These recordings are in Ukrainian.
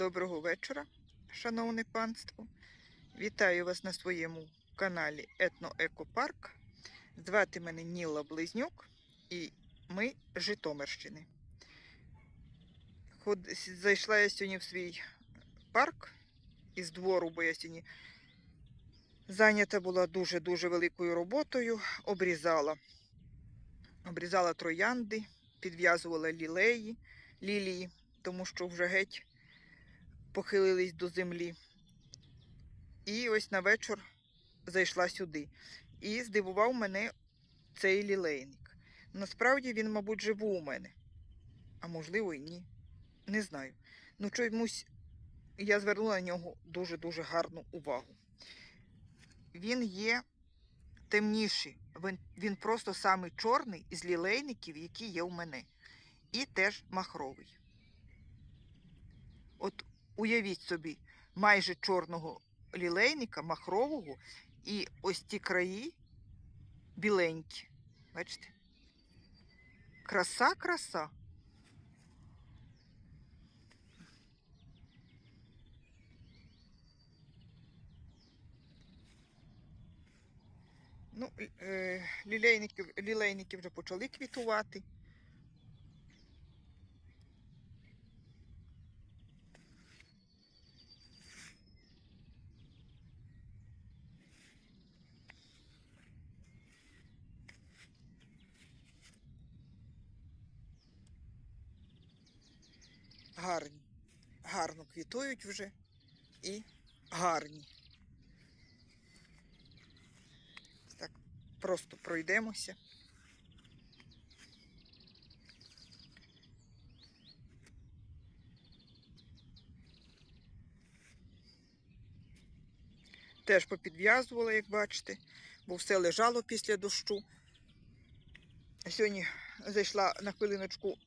Доброго вечора, шановне панство. Вітаю вас на своєму каналі Етноекопарк. Звати мене Ніла Близнюк і ми Житомирщини. Ход... Зайшла я сьогодні в свій парк із двору, бо я сьогодні зайнята була дуже-дуже великою роботою. Обрізала. Обрізала троянди, підв'язувала лілеї, лілії, тому що вже геть похилились до землі. І ось на вечір зайшла сюди. І здивував мене цей лілейник. Насправді він, мабуть, був у мене. А можливо, і ні. Не знаю. Ну, чомусь я звернула на нього дуже-дуже гарну увагу. Він є темніший. Він, він просто самий чорний із лілейників, які є у мене. І теж махровий. От уявіть собі, майже чорного лілейника, махрового, і ось ті краї біленькі. Бачите? Краса, краса. Ну, е, лілейники, лілейники вже почали квітувати. Гарні. Гарно квітують вже і гарні. Так, просто пройдемося. Теж попідв'язувала, як бачите, бо все лежало після дощу. Сьогодні зайшла на хвилиночку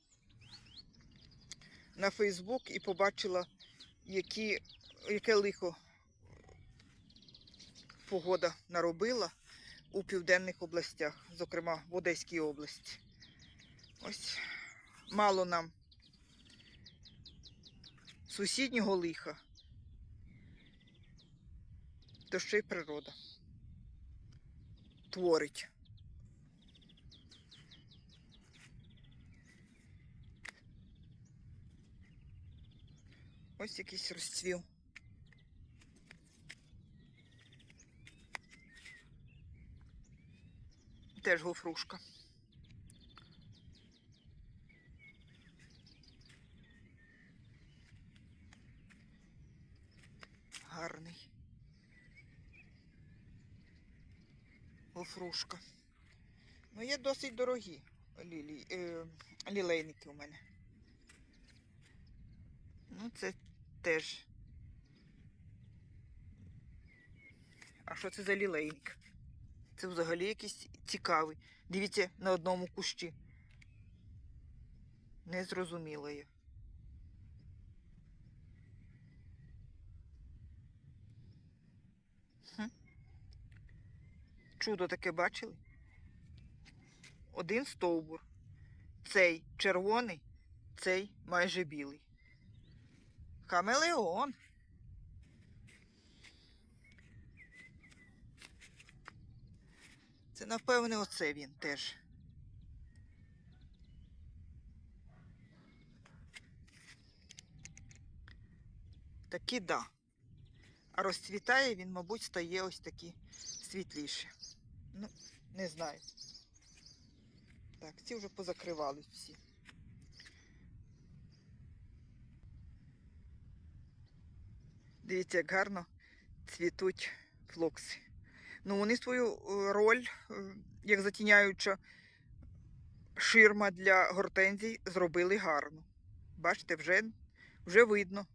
на Фейсбук і побачила, які, яке лихо погода наробила у південних областях, зокрема в Одеській області. Ось мало нам сусіднього лиха, то ще й природа творить. Ось якийсь розцвів. Теж гофрушка. Гарний. Гофрушка. Ну, є досить дорогі лілі, е, лілейники у мене. Ну, це теж. А що це за лілейник? Це взагалі якийсь цікавий. Дивіться на одному кущі. Не зрозуміла я. Хм. Чудо таке бачили? Один стовбур. Цей червоний, цей майже білий. Хамелеон. Це, напевне, оце він теж. Таки да. А розцвітає він, мабуть, стає ось такі світліші. Ну, не знаю. Так, ці вже позакривались всі. Дивіться, як гарно цвітуть флокси. Ну, вони свою е, роль, е, як затіняюча ширма для гортензій, зробили гарно. Бачите, вже, вже видно,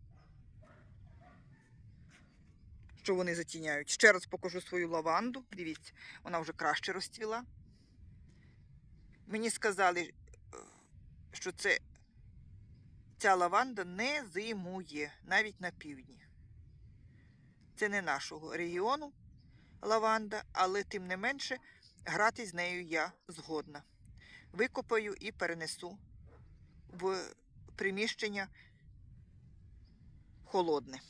що вони затіняють. Ще раз покажу свою лаванду. Дивіться, вона вже краще розцвіла. Мені сказали, е, що це ця лаванда не зимує навіть на півдні. Це не нашого регіону лаванда, але тим не менше грати з нею я згодна. Викопаю і перенесу в приміщення холодне.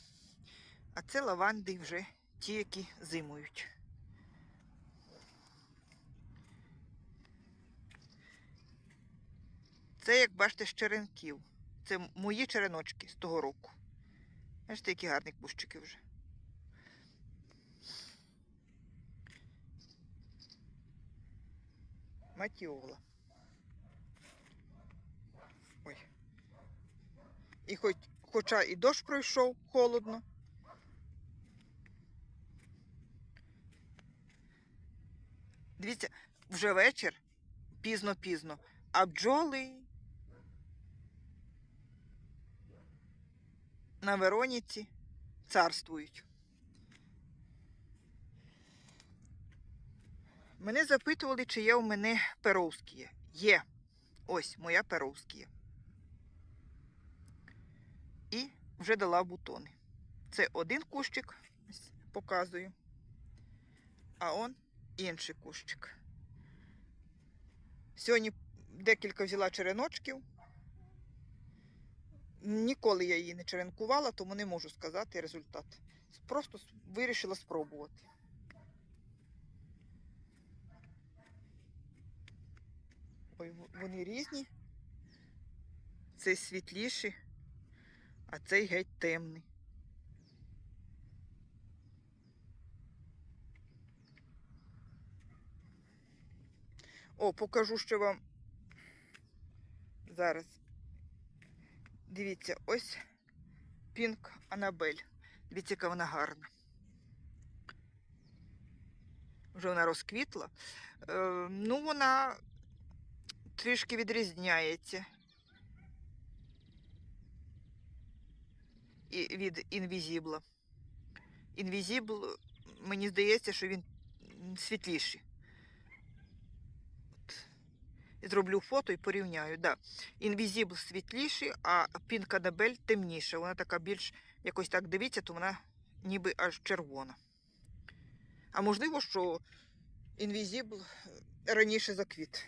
А це лаванди вже ті, які зимують. Це, як бачите, з черенків. Це мої череночки з того року. Бачите, які гарні кущики вже. Матіола. Ой. І хоч, хоча і дощ пройшов холодно. Дивіться, вже вечір, пізно-пізно, а бджоли на Вероніці царствують. Мене запитували, чи є у мене перовські. Є. Ось моя перовські. І вже дала бутони. Це один кущик, показую. А он інший кущик. Сьогодні декілька взяла череночків. Ніколи я її не черенкувала, тому не можу сказати результат. Просто вирішила спробувати. Ой, вони різні. Цей світліший, а цей геть темний. О, покажу ще вам зараз. Дивіться, ось Пінк Анабель. Дивіться, яка вона гарна. Вже вона розквітла. Е, ну, вона трішки відрізняється. Від інвізібла. Інвізібл, мені здається, що він світліший. Зроблю фото і порівняю. Да. Інвізібл світліший, а Annabelle темніша. Вона така більш якось так дивіться, то вона ніби аж червона. А можливо, що інвізібл раніше заквіт,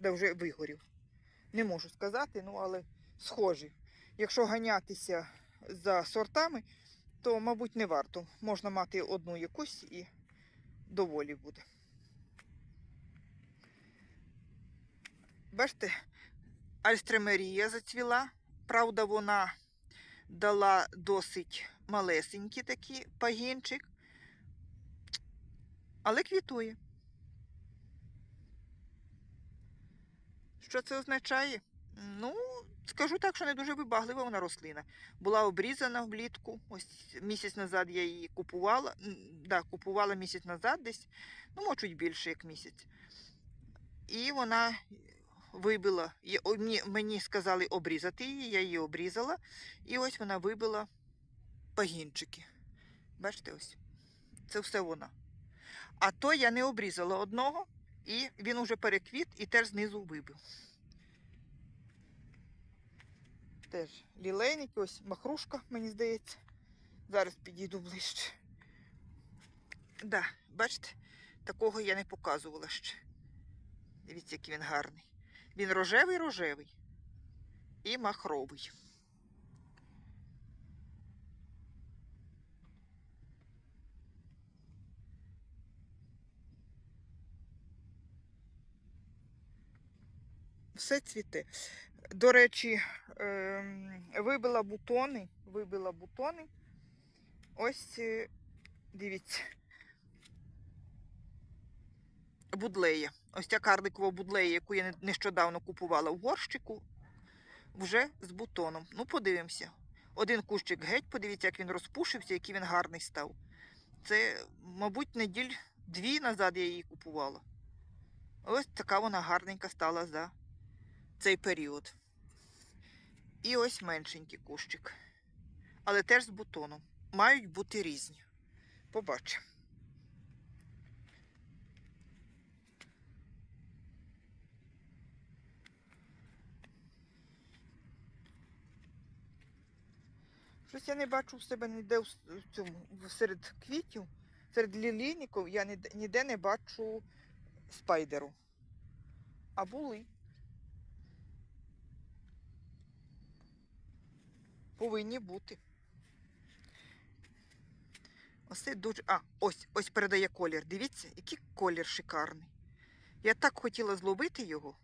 де вже вигорів. Не можу сказати, ну але схожі. Якщо ганятися за сортами, то, мабуть, не варто. Можна мати одну якусь і доволі буде. Бачите, альстремерія зацвіла. Правда, вона дала досить малесенький такий пагінчик, але квітує. Що це означає? Ну, скажу так, що не дуже вибаглива вона рослина. Була обрізана влітку. Ось місяць назад я її купувала. Да, купувала місяць назад десь, ну, може, чуть більше, як місяць. І вона вибила. мені сказали обрізати її, я її обрізала. І ось вона вибила пагінчики. Бачите, ось. Це все вона. А то я не обрізала одного, і він уже переквіт і теж знизу вибив. Теж лілейник, ось махрушка, мені здається. Зараз підійду ближче. Да, бачите, такого я не показувала ще. Дивіться, який він гарний. Він рожевий-рожевий і махровий. Все цвіте. До речі, ем, вибила бутони, вибила бутони. Ось е, дивіться. Будлея. Ось ця карликова будлея, яку я нещодавно купувала в горщику, вже з бутоном. Ну, подивимося. Один кущик геть, подивіться, як він розпушився, який він гарний став. Це, мабуть, неділь дві назад я її купувала. Ось така вона гарненька стала за цей період. І ось меншенький кущик. Але теж з бутоном. Мають бути різні. Побачимо. Щось я не бачу в себе ніде в цьому серед квітів, серед лілійників я ніде не бачу спайдеру. А були. Повинні бути. Оце дуже. А, ось, ось передає колір. Дивіться, який колір шикарний. Я так хотіла зловити його.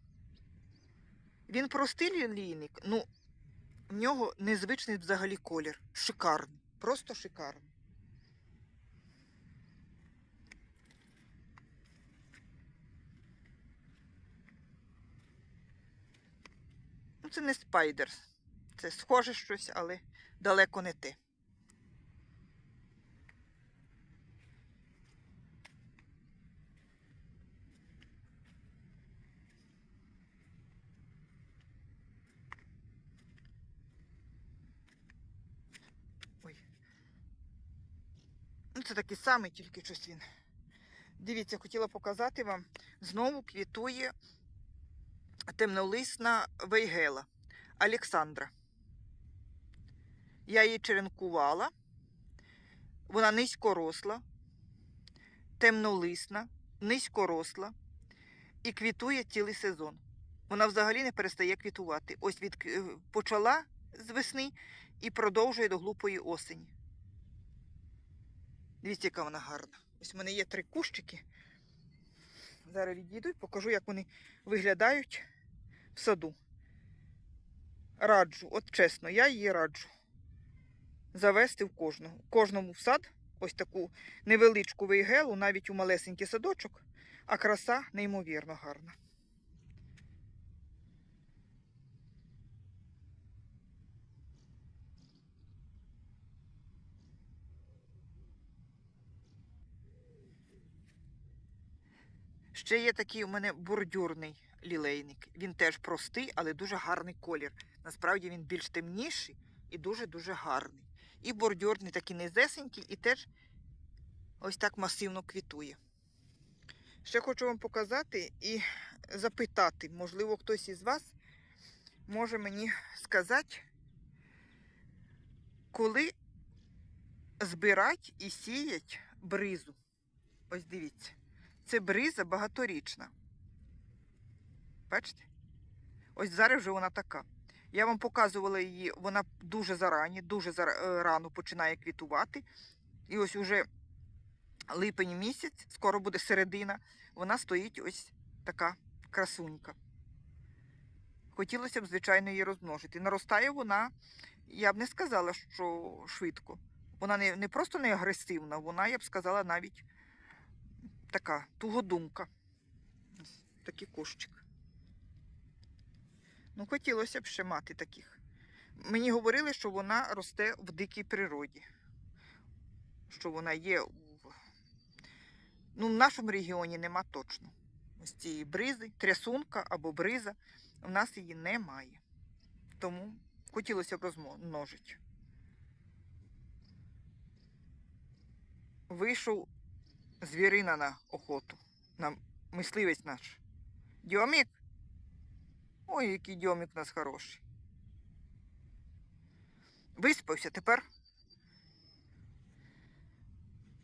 Він простий лілійник, ну в нього незвичний взагалі колір. Шикарний. Просто шикарний. Ну, це не спайдер. Це схоже щось, але далеко не те. Ну, це такий самий, тільки щось він. Дивіться, хотіла показати вам. Знову квітує темнолисна вейгела Олександра. Я її черенкувала. Вона низькоросла, темнолисна, низькоросла і квітує цілий сезон. Вона взагалі не перестає квітувати. Ось від е, почала з весни і продовжує до глупої осені. Дивіться, яка вона гарна. Ось в мене є три кущики. Зараз відійду і покажу, як вони виглядають в саду. Раджу, от чесно, я її раджу. Завести в кожного. Кожному в сад ось таку невеличку вейгелу, навіть у малесенький садочок, а краса неймовірно гарна. Ще є такий у мене бордюрний лілейник. Він теж простий, але дуже гарний колір. Насправді він більш темніший і дуже-дуже гарний. І бордюрний такий низесенький, і теж ось так масивно квітує. Ще хочу вам показати і запитати, можливо, хтось із вас може мені сказати, коли збирать і сіять бризу. Ось дивіться. Це бриза багаторічна. Бачите? Ось зараз вже вона така. Я вам показувала її, вона дуже зарані, дуже е, рано починає квітувати. І ось уже липень місяць, скоро буде середина, вона стоїть ось така красунька. Хотілося б, звичайно, її розмножити. Наростає вона, я б не сказала, що швидко. Вона не, не просто не агресивна, вона, я б сказала, навіть така тугодумка. Такий кущик. Ну, хотілося б ще мати таких. Мені говорили, що вона росте в дикій природі. Що вона є в. Ну, в нашому регіоні нема точно. Ось цієї бризи, трясунка або бриза. У нас її немає. Тому хотілося б розмножити. Вийшов звірина на охоту. На мисливець наш. Дьомік? Ой, який дьомік у нас хороший. Виспався тепер.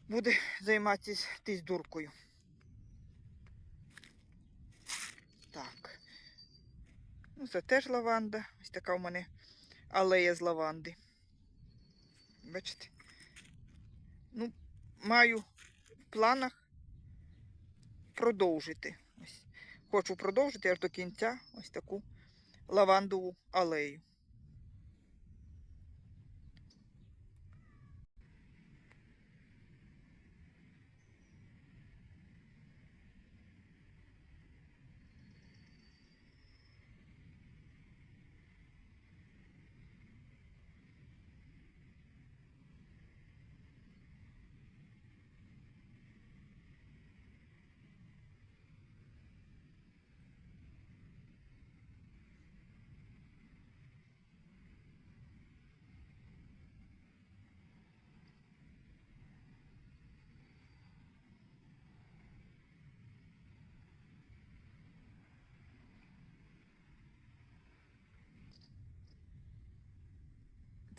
Буде займатися тись дуркою. Так. Ну, це теж лаванда. Ось така у мене алея з лаванди. Бачите? Ну, маю в планах продовжити. Хочу продовжити аж до кінця ось таку лавандову алею.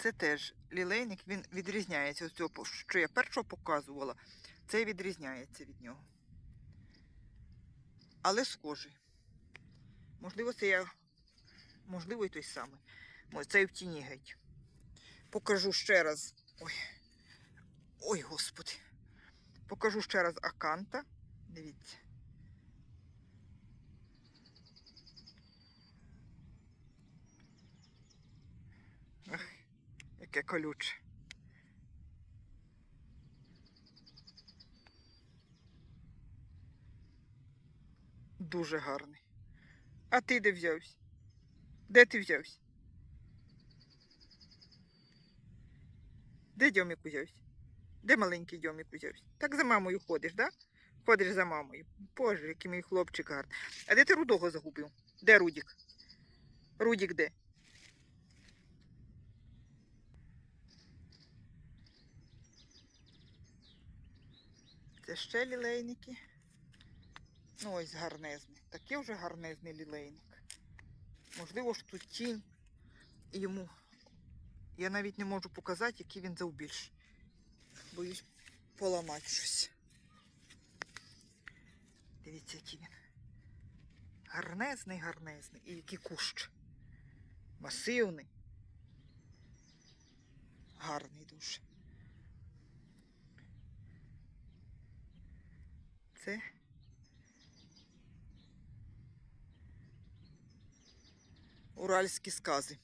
Це теж лілейник, він відрізняється. Ось цього, що я першого показувала, це відрізняється від нього. Але схожий. Можливо, це я. Можливо, і той самий. Ось цей в тіні геть. Покажу ще раз. Ой. Ой, господи. Покажу ще раз аканта. Дивіться. Яке колюче. Дуже гарний. А ти де взявся? Де ти взявся? Де Дьомік узявся? Де маленький Дьомік узявся? Так за мамою ходиш, да? Ходиш за мамою. Боже, який мій хлопчик гарний. А де ти рудого загубив? Де Рудік? Рудік де? Це ще лілейники. Ну, ось гарнезний. Такий вже гарнезний лілейник. Можливо, ж тут тінь. Йому. Я навіть не можу показати, який він завбільш. Боюсь поламати щось. Дивіться, який він. Гарнезний, гарнезний. І який кущ. Масивний. Гарний дуже. Це уральські скази.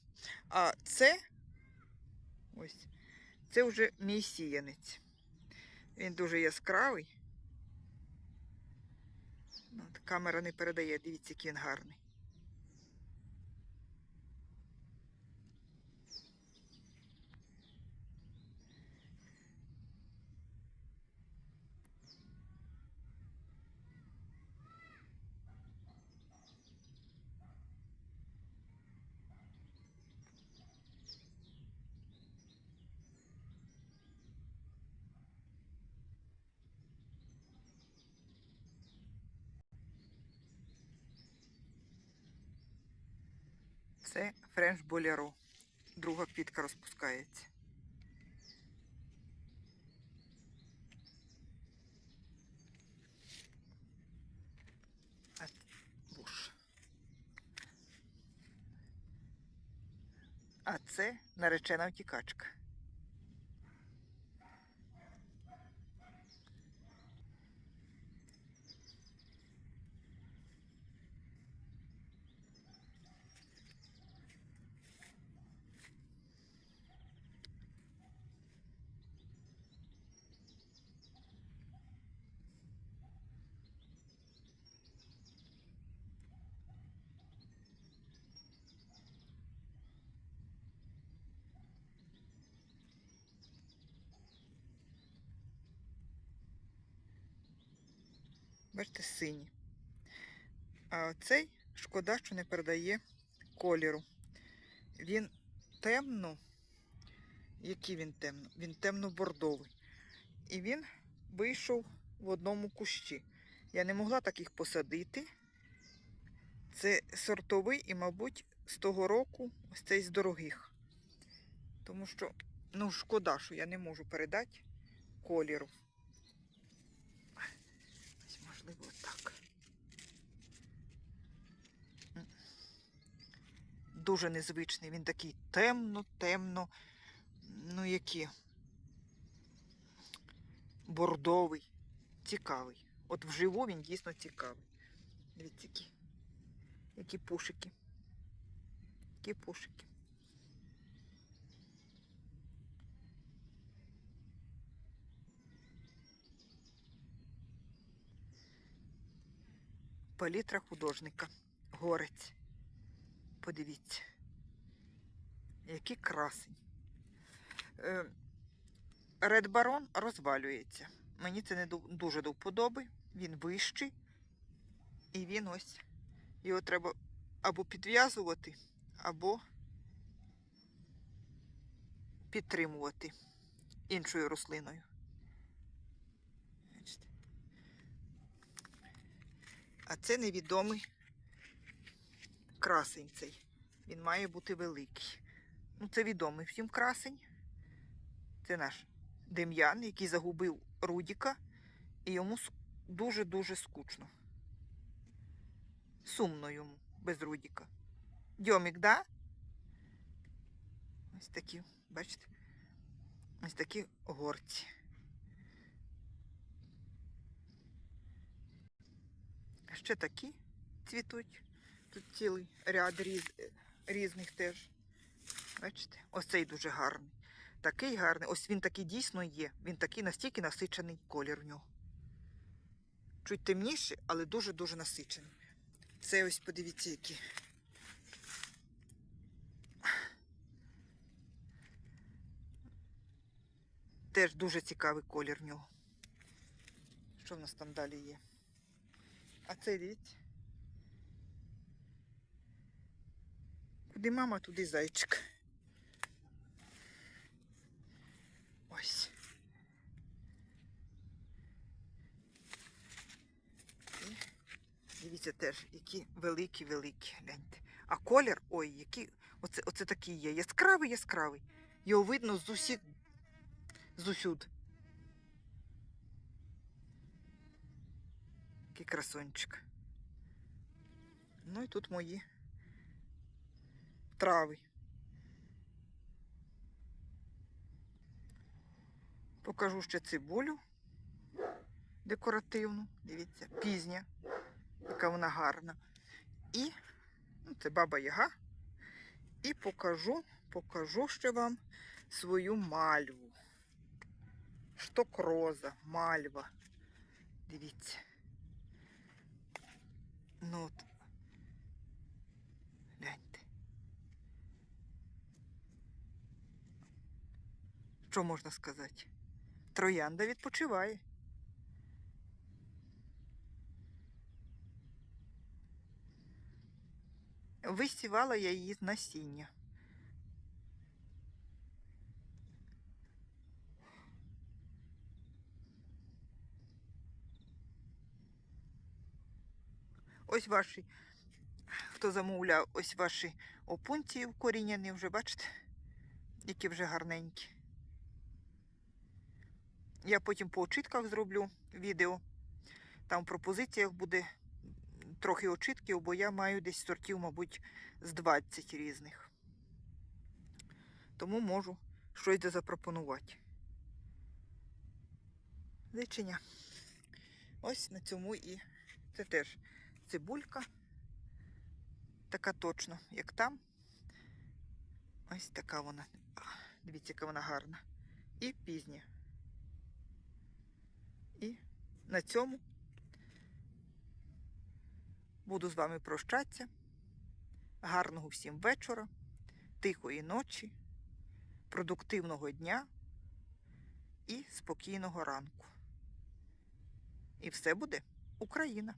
А це ось це вже мій сіянець. Він дуже яскравий. Камера не передає, дивіться, який він гарний. Це френш боляро. Друга квітка розпускається. А це наречена втікачка. Бачите, сині. А цей шкода, що не передає кольору. Він темно. Який він темно? Він темно-бордовий. І він вийшов в одному кущі. Я не могла таких посадити. Це сортовий і, мабуть, з того року ось цей з дорогих. Тому що, ну, шкода, що я не можу передати кольору. Ось, можливо, так. М. Дуже незвичний. Він такий темно, темно, ну які. Бордовий. Цікавий. От вживу він дійсно цікавий. Дивіться, які, які пушики. Які пушики. Палітра художника. Горець. Подивіться. Який красень. Ред Барон розвалюється. Мені це не дуже до вподоби. Він вищий. І він ось. Його треба або підв'язувати, або підтримувати іншою рослиною. А це невідомий красень цей. Він має бути великий. Ну, це відомий всім красень. Це наш Дем'ян, який загубив Рудіка, і йому дуже-дуже скучно. Сумно йому, без Рудіка. Дьомік, да? Ось такі, бачите? Ось такі горці. А ще такі цвітуть. Тут цілий ряд різ... різних теж. Бачите? Ось цей дуже гарний. Такий гарний. Ось він такий дійсно є. Він такий настільки насичений колір в нього. Чуть темніший, але дуже-дуже насичений. Це ось подивіться, які. Теж дуже цікавий колір в нього. Що в нас там далі є? А це дивіться. Куди мама, туди зайчик. Ось. І дивіться теж, які великі-великі. А колір, ой, який, оце, оце такий є. Яскравий, яскравий. Його видно з усіх, з усюд. Який красончик. Ну і тут мої трави. Покажу ще цибулю декоративну. Дивіться, пізня, яка вона гарна. І ну, це баба Яга. І покажу, покажу ще вам свою мальву. Штокроза, мальва. Дивіться. Ну от. Гляньте. Що можна сказати? Троянда відпочиває. Висівала я її з насіння. Ось ваші, хто замовляв, ось ваші опунції вкорінені вже, бачите, які вже гарненькі. Я потім по очитках зроблю відео. Там в пропозиціях буде трохи очитків, бо я маю десь сортів, мабуть, з 20 різних. Тому можу щось запропонувати. Личення. Ось на цьому і це теж цибулька. Така точно, як там. Ось така вона. Дивіться, яка вона гарна. І пізня. І на цьому буду з вами прощатися. Гарного всім вечора, тихої ночі, продуктивного дня і спокійного ранку. І все буде Україна!